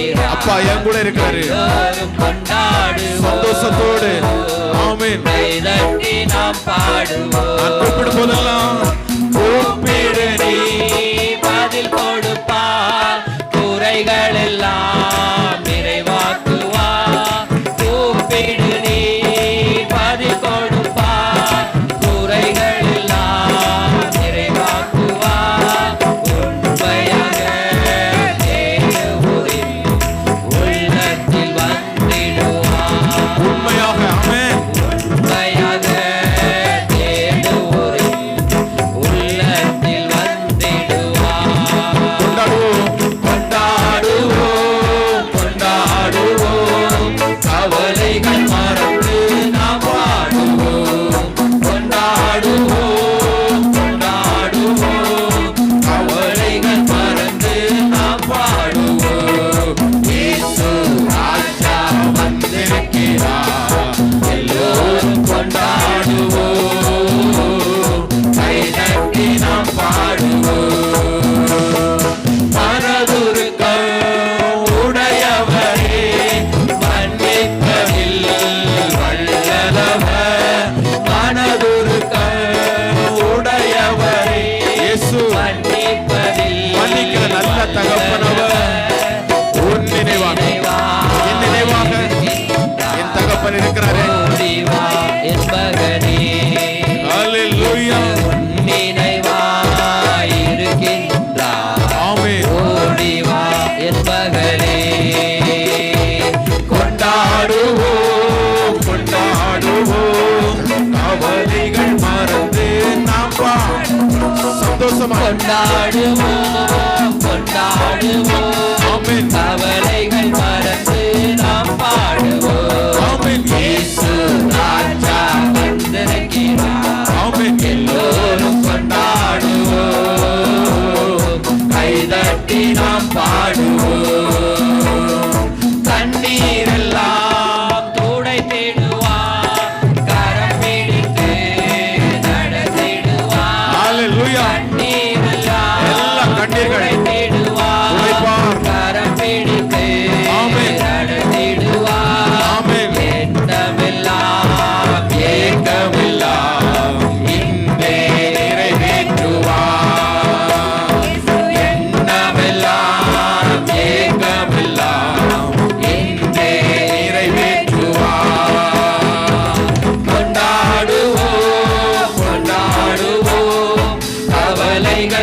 அப்பா என் கூட இருக்கிறாரு. சந்தோஷத்தோடு. ஆமேன். நாம் பாடுவோம். கூப்பிடும் போதெல்லாம் கூப்பிடு நீ பதில் கொடுப்பார். குறைகள் எல்லாம் சந்தோஷமாய் கொண்டாடுவோம் கொண்டாடுவோம் ஆமென் கவலைகள் மறந்து நாம் பாடுவோம் ஆமென் இயேசு ராஜா வந்திருக்கிறார் ஆமென் எல்லோரும் கொண்டாடுவோம் கைதட்டி நாம் பாடுவோம். கண்ணீர்கள்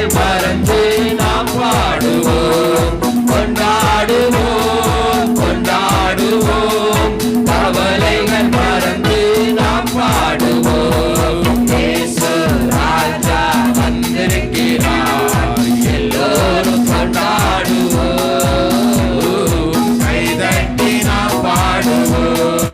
மறந்து